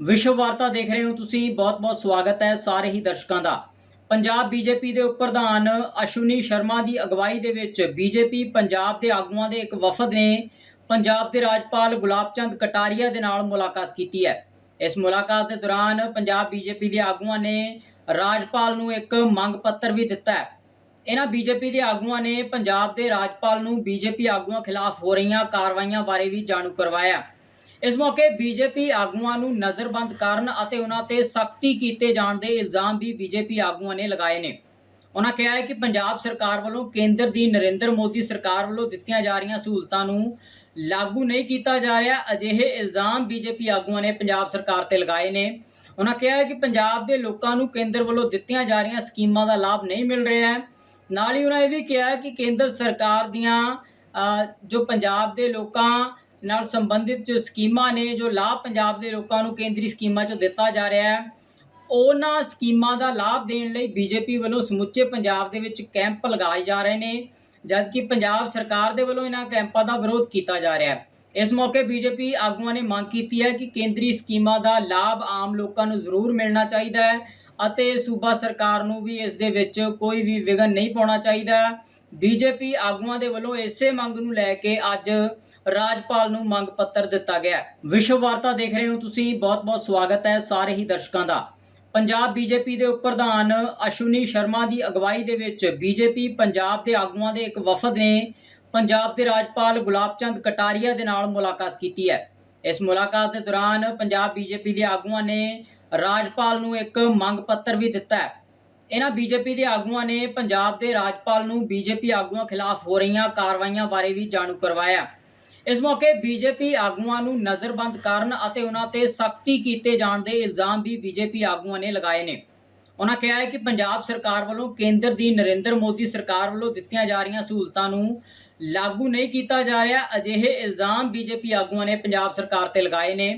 ਵਿਸ਼ਵ ਵਾਰਤਾ ਦੇਖ ਰਹੇ ਹੋ ਤੁਸੀਂ। ਬਹੁਤ-ਬਹੁਤ ਸਵਾਗਤ ਹੈ ਸਾਰੇ ਹੀ ਦਰਸ਼ਕਾਂ ਦਾ। ਪੰਜਾਬ ਬੀਜੇਪੀ ਦੇ ਉਪ ਪ੍ਰਧਾਨ ਅਸ਼ਵਨੀ ਸ਼ਰਮਾ ਦੀ ਅਗਵਾਈ ਦੇ ਵਿੱਚ ਬੀਜੇਪੀ ਪੰਜਾਬ ਦੇ ਆਗੂਆਂ ਦੇ ਇੱਕ ਵਫਦ ਨੇ ਪੰਜਾਬ ਦੇ ਰਾਜਪਾਲ ਗੁਲਾਬ ਚੰਦ ਕਟਾਰੀਆ ਦੇ ਨਾਲ ਮੁਲਾਕਾਤ ਕੀਤੀ ਹੈ। ਇਸ ਮੁਲਾਕਾਤ ਦੇ ਦੌਰਾਨ ਪੰਜਾਬ ਬੀਜੇਪੀ ਦੇ ਆਗੂਆਂ ਨੇ ਰਾਜਪਾਲ ਨੂੰ ਇੱਕ ਮੰਗ ਪੱਤਰ ਵੀ ਦਿੱਤਾ ਹੈ। ਇਹਨਾਂ ਬੀਜੇਪੀ ਦੇ ਆਗੂਆਂ ਨੇ ਪੰਜਾਬ ਦੇ ਰਾਜਪਾਲ ਨੂੰ ਬੀਜੇਪੀ ਆਗੂਆਂ ਖਿਲਾਫ ਹੋ ਰਹੀਆਂ ਕਾਰਵਾਈਆਂ ਬਾਰੇ ਵੀ ਜਾਣੂ ਕਰਵਾਇਆ। ਇਸ ਮੌਕੇ ਬੀਜੇਪੀ ਆਗੂਆਂ ਨੂੰ ਨਜ਼ਰਬੰਦ ਕਰਨ ਅਤੇ ਉਹਨਾਂ ਤੇ ਸਖਤੀ ਕੀਤੇ ਜਾਣ ਦੇ ਇਲਜ਼ਾਮ ਵੀ ਬੀਜੇਪੀ ਆਗੂਆਂ ਨੇ ਲਗਾਏ ਨੇ। ਉਹਨਾਂ ਕਿਹਾ ਹੈ ਕਿ ਪੰਜਾਬ ਸਰਕਾਰ ਵੱਲੋਂ ਕੇਂਦਰ ਦੀ ਨਰਿੰਦਰ ਮੋਦੀ ਸਰਕਾਰ ਵੱਲੋਂ ਦਿੱਤੀਆਂ ਜਾ ਰਹੀਆਂ ਸਹੂਲਤਾਂ ਨੂੰ ਲਾਗੂ ਨਹੀਂ ਕੀਤਾ ਜਾ ਰਿਹਾ। ਅਜਿਹੇ ਇਲਜ਼ਾਮ ਬੀਜੇਪੀ ਆਗੂਆਂ ਨੇ ਪੰਜਾਬ ਸਰਕਾਰ ਤੇ ਲਗਾਏ ਨੇ। ਉਹਨਾਂ ਕਿਹਾ ਹੈ ਕਿ ਪੰਜਾਬ ਦੇ ਲੋਕਾਂ ਨੂੰ ਕੇਂਦਰ ਵੱਲੋਂ ਦਿੱਤੀਆਂ ਜਾ ਰਹੀਆਂ ਸਕੀਮਾਂ ਦਾ ਲਾਭ ਨਹੀਂ ਮਿਲ ਰਿਹਾ ਹੈ। ਨਾਲ ਹੀ ਉਹਨਾਂ ਇਹ ਵੀ ਕਿਹਾ ਕਿ ਕੇਂਦਰ ਸਰਕਾਰ ਦੀਆਂ ਜੋ ਪੰਜਾਬ ਦੇ ਲੋਕਾਂ ਨਾਲ ਸੰਬੰਧਿਤ ਜੋ ਸਕੀਮਾਂ ਨੇ, ਜੋ ਲਾਭ ਪੰਜਾਬ ਦੇ ਲੋਕਾਂ ਨੂੰ ਕੇਂਦਰੀ ਸਕੀਮਾਂ 'ਚੋਂ ਦਿੱਤਾ ਜਾ ਰਿਹਾ ਹੈ, ਉਹਨਾਂ ਸਕੀਮਾਂ ਦਾ ਲਾਭ ਦੇਣ ਲਈ ਬੀਜੇਪੀ ਵੱਲੋਂ ਸਮੁੱਚੇ ਪੰਜਾਬ ਦੇ ਵਿੱਚ ਕੈਂਪ ਲਗਾਏ ਜਾ ਰਹੇ ਨੇ, ਜਦਕਿ ਪੰਜਾਬ ਸਰਕਾਰ ਦੇ ਵੱਲੋਂ ਇਹਨਾਂ ਕੈਂਪਾਂ ਦਾ ਵਿਰੋਧ ਕੀਤਾ ਜਾ ਰਿਹਾ ਹੈ। ਇਸ ਮੌਕੇ ਬੀਜੇਪੀ ਆਗੂਆਂ ਨੇ ਮੰਗ ਕੀਤੀ ਹੈ ਕਿ ਕੇਂਦਰੀ ਸਕੀਮਾਂ ਦਾ ਲਾਭ ਆਮ ਲੋਕਾਂ ਨੂੰ ਜ਼ਰੂਰ ਮਿਲਣਾ ਚਾਹੀਦਾ ਹੈ ਅਤੇ ਸੂਬਾ ਸਰਕਾਰ ਨੂੰ ਵੀ ਇਸ ਦੇ ਵਿੱਚ ਕੋਈ ਵੀ ਵਿਘਨ ਨਹੀਂ ਪਾਉਣਾ ਚਾਹੀਦਾ ਬੀਜੇਪੀ ਆਗੂਆਂ ਦੇ ਵੱਲੋਂ ਇਸੇ ਮੰਗ ਨੂੰ ਲੈ ਕੇ ਅੱਜ ਰਾਜਪਾਲ ਨੂੰ ਮੰਗ ਪੱਤਰ ਦਿੱਤਾ ਗਿਆ ਵਿਸ਼ਵ ਵਾਰਤਾ ਦੇਖ ਰਹੇ ਹੋ ਤੁਸੀਂ। ਬਹੁਤ-ਬਹੁਤ ਸਵਾਗਤ ਹੈ ਸਾਰੇ ਹੀ ਦਰਸ਼ਕਾਂ ਦਾ। ਪੰਜਾਬ ਬੀਜੇਪੀ ਦੇ ਉਪ ਪ੍ਰਧਾਨ ਅਸ਼ਵਨੀ ਸ਼ਰਮਾ ਦੀ ਅਗਵਾਈ ਦੇ ਵਿੱਚ ਬੀਜੇਪੀ ਪੰਜਾਬ ਦੇ ਆਗੂਆਂ ਦੇ ਇੱਕ ਵਫਦ ਨੇ ਪੰਜਾਬ ਦੇ ਰਾਜਪਾਲ ਗੁਲਾਬ ਚੰਦ ਕਟਾਰੀਆ ਦੇ ਨਾਲ ਮੁਲਾਕਾਤ ਕੀਤੀ ਹੈ। ਇਸ ਮੁਲਾਕਾਤ ਦੇ ਦੌਰਾਨ ਪੰਜਾਬ ਬੀਜੇਪੀ ਦੇ ਆਗੂਆਂ ਨੇ ਰਾਜਪਾਲ ਨੂੰ ਇੱਕ ਮੰਗ ਪੱਤਰ ਵੀ ਦਿੱਤਾ ਹੈ। ਇਹਨਾਂ ਬੀਜੇਪੀ ਦੇ ਆਗੂਆਂ ਨੇ ਪੰਜਾਬ ਦੇ ਰਾਜਪਾਲ ਨੂੰ ਬੀਜੇਪੀ ਆਗੂਆਂ ਖਿਲਾਫ ਹੋ ਰਹੀਆਂ ਕਾਰਵਾਈਆਂ ਬਾਰੇ ਵੀ ਜਾਣੂ ਕਰਵਾਇਆ। ਇਸ ਮੌਕੇ ਬੀਜੇਪੀ ਆਗੂਆਂ ਨੂੰ ਨਜ਼ਰਬੰਦ ਕਰਨ ਅਤੇ ਉਹਨਾਂ ਤੇ ਸਖਤੀ ਕੀਤੇ ਜਾਣ ਦੇ ਇਲਜ਼ਾਮ ਵੀ ਬੀਜੇਪੀ ਆਗੂਆਂ ਨੇ ਲਗਾਏ ਨੇ। ਉਹਨਾਂ ਕਿਹਾ ਹੈ ਕਿ ਪੰਜਾਬ ਸਰਕਾਰ ਵੱਲੋਂ ਕੇਂਦਰ ਦੀ ਨਰਿੰਦਰ ਮੋਦੀ ਸਰਕਾਰ ਵੱਲੋਂ ਦਿੱਤੀਆਂ ਜਾ ਰਹੀਆਂ ਸਹੂਲਤਾਂ ਨੂੰ ਲਾਗੂ ਨਹੀਂ ਕੀਤਾ ਜਾ ਰਿਹਾ। ਅਜਿਹੇ ਇਲਜ਼ਾਮ ਬੀਜੇਪੀ ਆਗੂਆਂ ਨੇ ਪੰਜਾਬ ਸਰਕਾਰ ਤੇ ਲਗਾਏ ਨੇ।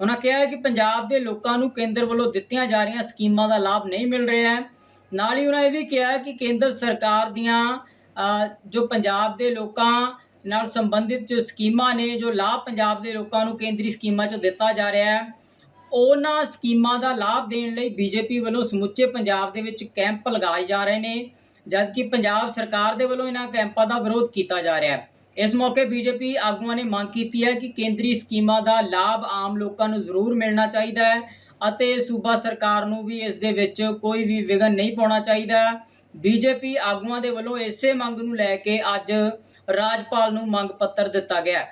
ਉਹਨਾਂ ਕਿਹਾ ਹੈ ਕਿ ਪੰਜਾਬ ਦੇ ਲੋਕਾਂ ਨੂੰ ਕੇਂਦਰ ਵੱਲੋਂ ਦਿੱਤੀਆਂ ਜਾ ਰਹੀਆਂ ਸਕੀਮਾਂ ਦਾ ਲਾਭ ਨਹੀਂ ਮਿਲ ਰਿਹਾ ਹੈ। ਨਾਲ ਹੀ ਉਹਨਾਂ ਇਹ ਵੀ ਕਿਹਾ ਕਿ ਕੇਂਦਰ ਸਰਕਾਰ ਦੀਆਂ ਜੋ ਪੰਜਾਬ ਦੇ ਲੋਕਾਂ ਨਾਲ ਸੰਬੰਧਿਤ ਜੋ ਸਕੀਮਾਂ ਨੇ, ਜੋ ਲਾਭ ਪੰਜਾਬ ਦੇ ਲੋਕਾਂ ਨੂੰ ਕੇਂਦਰੀ ਸਕੀਮਾਂ 'ਚੋਂ ਦਿੱਤਾ ਜਾ ਰਿਹਾ ਹੈ, ਉਹਨਾਂ ਸਕੀਮਾਂ ਦਾ ਲਾਭ ਦੇਣ ਲਈ ਬੀਜੇਪੀ ਵੱਲੋਂ ਸਮੁੱਚੇ ਪੰਜਾਬ ਦੇ ਵਿੱਚ ਕੈਂਪ ਲਗਾਏ ਜਾ ਰਹੇ ਨੇ, ਜਦਕਿ ਪੰਜਾਬ ਸਰਕਾਰ ਦੇ ਵੱਲੋਂ ਇਹਨਾਂ ਕੈਂਪਾਂ ਦਾ ਵਿਰੋਧ ਕੀਤਾ ਜਾ ਰਿਹਾ ਹੈ। ਇਸ ਮੌਕੇ ਬੀਜੇਪੀ ਆਗੂਆਂ ਨੇ ਮੰਗ ਕੀਤੀ ਹੈ ਕਿ ਕੇਂਦਰੀ ਸਕੀਮਾਂ ਦਾ ਲਾਭ ਆਮ ਲੋਕਾਂ ਨੂੰ ਜ਼ਰੂਰ ਮਿਲਣਾ ਚਾਹੀਦਾ ਹੈ ਅਤੇ ਸੂਬਾ ਸਰਕਾਰ ਨੂੰ ਵੀ ਇਸ ਦੇ ਵਿੱਚ ਕੋਈ ਵੀ ਵਿਘਨ ਨਹੀਂ ਪਾਉਣਾ ਚਾਹੀਦਾ। ਬੀਜੇਪੀ ਆਗੂਆਂ ਦੇ ਵੱਲੋਂ ਇਸੇ ਮੰਗ ਨੂੰ ਲੈ ਕੇ ਅੱਜ ਰਾਜਪਾਲ ਨੂੰ ਮੰਗ ਪੱਤਰ ਦਿੱਤਾ ਗਿਆ।